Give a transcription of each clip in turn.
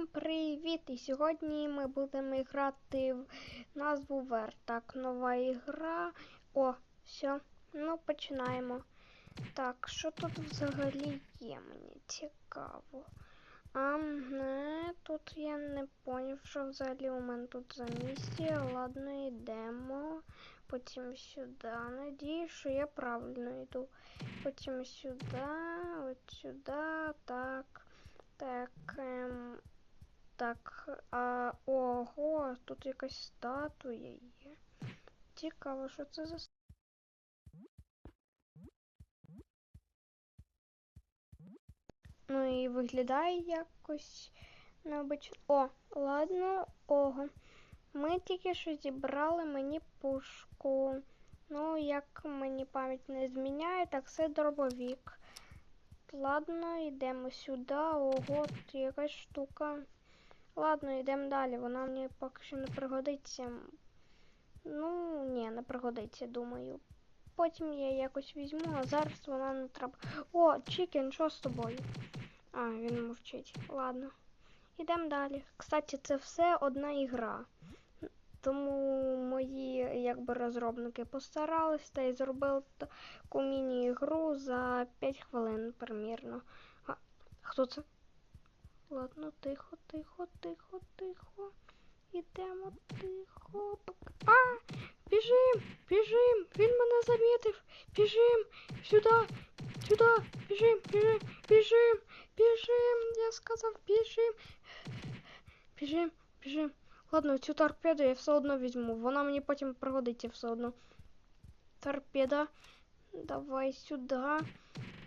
Всім привіт! І сьогодні ми будемо грати в назву Вер. Так, нова ігра. О, все. Ну, починаємо. Так, що тут взагалі є? Мені цікаво. А, не, тут я не поняв, що взагалі у мене тут за місія. Ладно, йдемо. Потім сюди. Надіюсь, що я правильно йду. Потім сюди, от сюди, так. Так, ем, так, а, ого, тут якась статуя є. Цікаво, що це за Ну і виглядає якось необично. О, ладно, ого. Ми тільки що зібрали мені пушку. Ну, як мені пам'ять не зміняє, так це дробовік. Ладно, йдемо сюди. Ого, тут якась штука. Ладно, йдемо далі. Вона мені поки що не пригодиться. Ну, ні, не пригодиться, думаю. Потім я якось візьму, а зараз вона не треба. О, Чікен, що з тобою? А, він мовчить. Ладно. Йдемо далі. Кстати, це все одна ігра. Тому мої якби розробники постарались та й зробили таку міні-ігру за 5 хвилин примірно. А хто це? Ладно, тихо, тихо, тихо, тихо. Ідемо тихо. А! Біжим! Біжим! Він мене замітив! Біжим! Сюди! Сюди! Біжим! Біжим! Біжим! Біжим! Я сказав, біжим! Біжим! Біжим! Ладно, цю торпеду я все одно візьму. Вона мені потім пригодиться все одно. Торпеда. Давай сюди.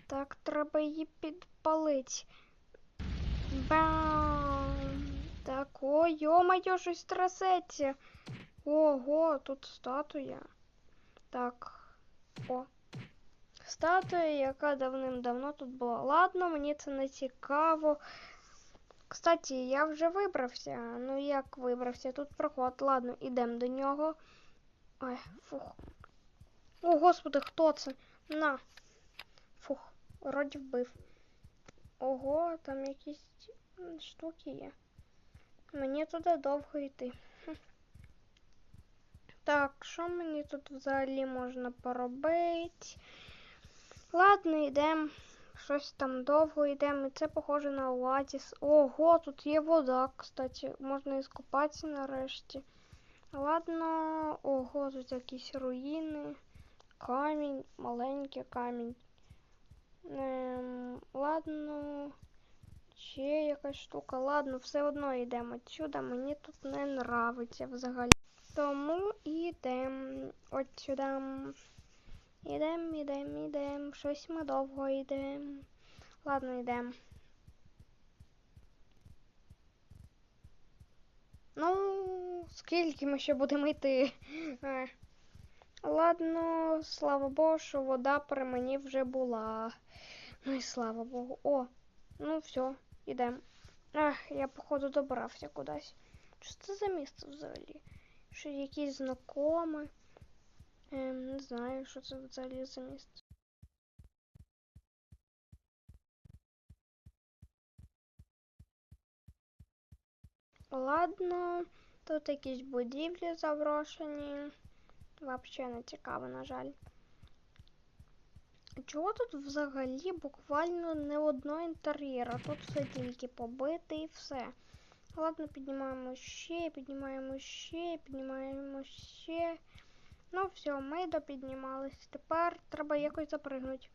Так, треба її підпалити. Бам! Так, о, йо-моє, щось трясеться. Ого, тут статуя. Так. О. Статуя, яка давним-давно тут була. Ладно, мені це не цікаво. Кстати, я вже вибрався. Ну як вибрався? Тут проход. Ладно, ідемо до нього. Ой, фух. О, господи, хто це? На. Фух, вроді вбив. Ого, там якісь штуки є. Мені туди довго йти. Так, що мені тут взагалі можна поробити? Ладно, йдемо. Щось там довго йдемо. І це похоже на оазіс. Ого, тут є вода, кстати. Можна і скупатися нарешті. Ладно, ого, тут якісь руїни. Камінь, маленький камінь. Ем, ладно. Ще якась штука. Ладно, все одно йдемо отсюда. Мені тут не нравиться взагалі. Тому йдемо от сюди. Ідем, ідем, ідем. Щось ми довго йдемо. Ладно, йдемо. Ну, скільки ми ще будемо йти? Е. Ладно, слава Богу, що вода при мені вже була. Ну і слава Богу. О, ну все, йдемо. Ах, я походу добрався кудись. Що це за місце взагалі? Що якісь знакоме? Ем, не знаю, що це взагалі за місце. Ладно, тут якісь будівлі заброшені. Вообще не цікаво, на жаль. Чого тут взагалі буквально не одно інтер'єра? Тут все тільки побите і все. Ладно, піднімаємо ще, піднімаємо ще, піднімаємо ще. Ну, все, ми допіднімались. Тепер треба якось запригнути.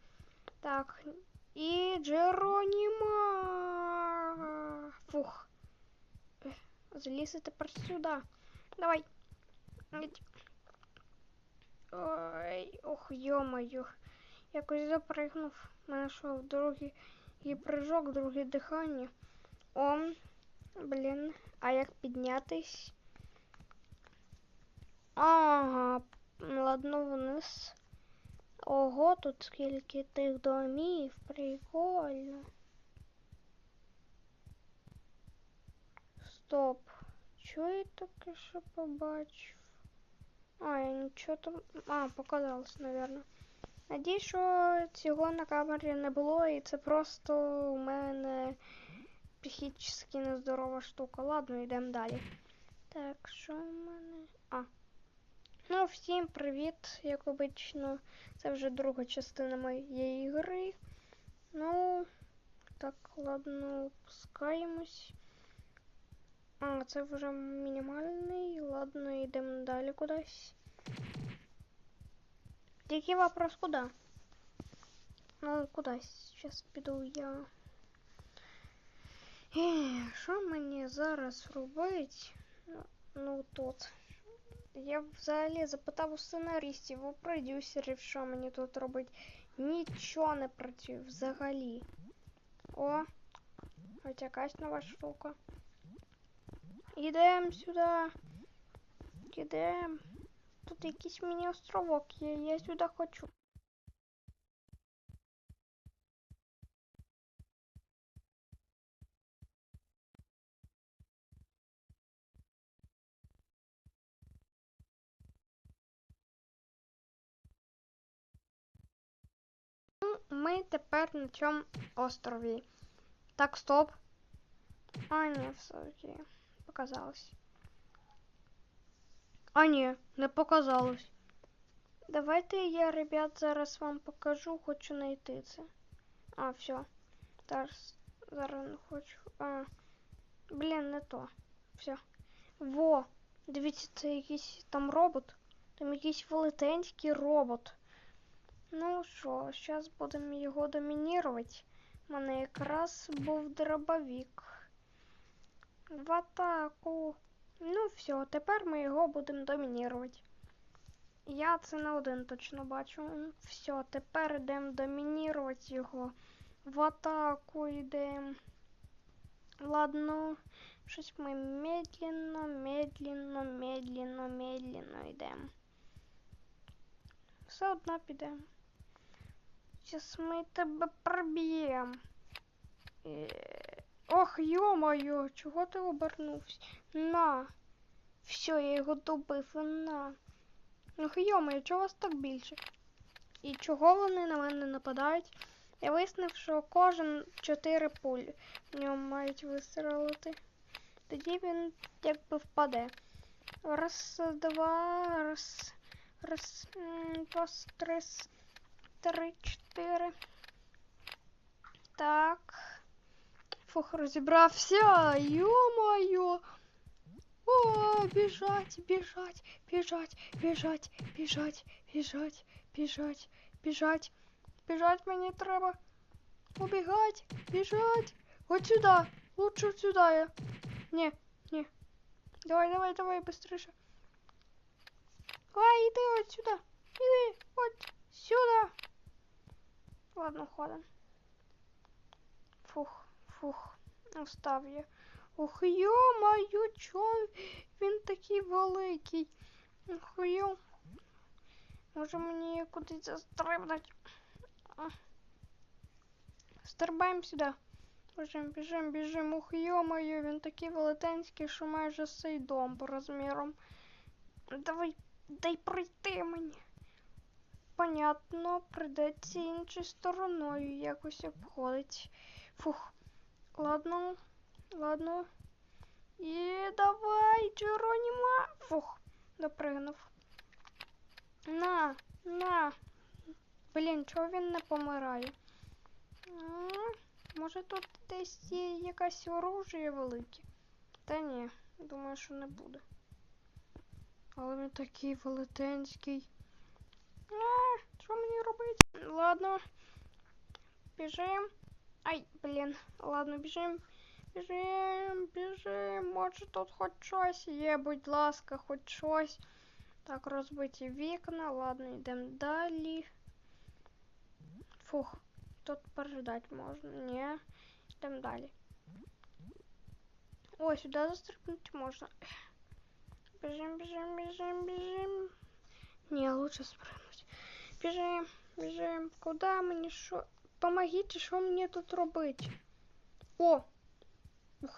Так. І Джероніма. Фух. Ех, Залізти тепер сюди. Давай. Ой, ох, йо-моє. Якось запригнув. Мене що, другий і прыжок, друге дихання. О, блін. А як піднятись? Ага, ладно вниз. Ого, тут скільки тих домів, прикольно. Стоп. Чого я таке що побачив? А, я нічого там. А, показалось, наверное. Надіюсь, що цього на камері не було, і це просто у мене психічно нездорова штука. Ладно, йдемо далі. Так, що в мене. А. Ну, всім привіт, як обично. Це вже друга частина моєї гри. Ну, так, ладно, пускаємось. А, це вже мінімальний. Ладно, йдемо далі кудись. Тільки вопрос куди? Ну, кудись. Зараз піду я. Ех, Що мені зараз робить? Ну, ну тут. Я взагалі запитав у сценаристів, у продюсерів, що мені тут робить. Нічого не працює взагалі. О, ось якась нова штука. Ідем сюди. Ідем. Тут якийсь міні-островок є, я сюди хочу. Ну, Ми тепер на цьому острові. Так, стоп. А, ні, все окей. Показалось. А, ні, не показалось. Давайте я, ребят, зараз вам покажу, хочу знайти це. А, все. Зараз, зараз не хочу. А, блін, не то. Все. Во! Дивіться, це якийсь там робот. Там якийсь велетенський робот. Ну що, зараз будемо його домінірувати. У мене якраз був дробовик. В атаку. Ну все, тепер ми його будемо домінірувати. Я це не один точно бачу. Все, тепер йдемо домінірувати його. В атаку йдемо. Ладно, щось ми медленно, медленно, медленно, медленно йдемо. Все одно підемо. Сейчас мы тебе проб'ємо. Ох, йо-моє, чого ти обернувся? На. Все, я його добив, на. Ох, йо-моє, чого вас так більше? І чого вони на мене нападають? Я вияснив, що кожен чотири пулі в ньому мають вистрелити. Тоді він якби впаде. Раз, два, раз, раз, два, три, три, чотири. Так. Фух, розібрався. Йо-моє. О, біжать, біжать, біжать, біжать, біжать, біжать, біжать, біжать. Біжать мені треба. Убігать, біжать. От сюди. Лучше от сюди я. Ні, ні. Давай, давай, давай, быстріше. Ай, іди от сюди. Іди, от сюди. Ладно, ходим. Фух, фух. Остав я. Ох, йо-моє, чо він такий великий? Ох, йо. Може мені кудись застрибнуть? Стрибаємо сюди. Біжим, біжим, біжим. Ух, йо-моє, він такий велетенський, що майже цей дом по розмірам. Давай, дай пройти мені. Понятно, придеться іншою стороною якось обходить. Фух. Ладно, ладно. І давай, Джероніма. Фух, допригнув. На, на. Блін, чого він не помирає? А, може тут десь є якась оружие велике? Та ні, думаю, що не буде. Але він такий велетенський. А, що мені робити? Ладно. Біжим. Ай, блін. Ладно, біжим. Біжим, біжим. Може тут хоч щось є, будь ласка, хоч щось. Так, розбиті вікна. Ладно, йдемо далі. Фух, тут переждати можна. Ні. Йдемо далі. О, сюди застрибнути можна. Біжим, біжим, біжим, біжим. Ні, лучше спрыгнуть. Біжим, біжим. Куди мені що? Помогите, що мені тут робити? О!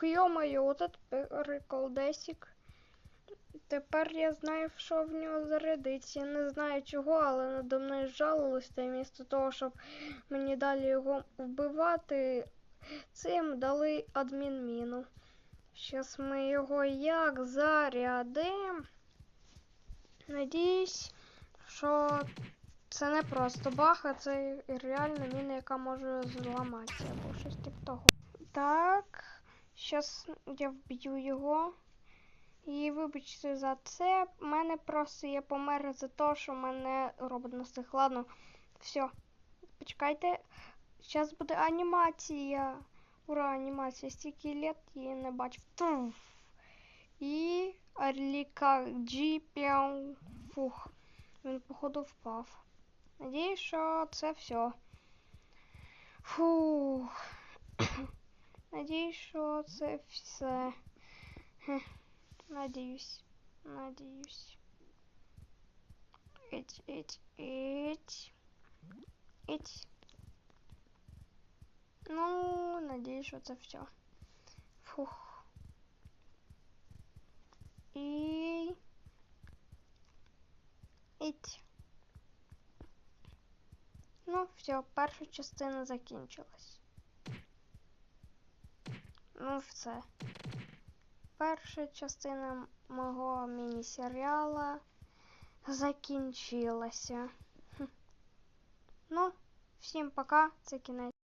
Йо-моє, от это приколдесик. Тепер я знаю, що в нього зарядиться. Я не знаю чого, але надо мною жалились, та вмісто того, щоб мені далі його вбивати, цим дали адмінміну. Щас ми його як зарядимо. Надіюсь, що це не просто баг, а це реально міна, яка може зламатися або щось типу того. Так, зараз я вб'ю його. І вибачте за це. У мене просто я помер за те, що мене робот настиг. Ладно, все. Почекайте. Зараз буде анімація. Ура, анімація. Стільки лет її не бачив. Туф. І Арліка Джі фух. Він, походу, впав. Надіюсь, що це все. Фух. Надіюсь, що це все. Хе. Надіюсь. Надіюсь. Іть, іть, іть. Іть. Ну, надіюсь, що це все. Фух. І. Іть. Все, перша частина закінчилась. Ну, все. Перша частина мого міні-серіала закінчилася. Ну, всім пока, це кінець.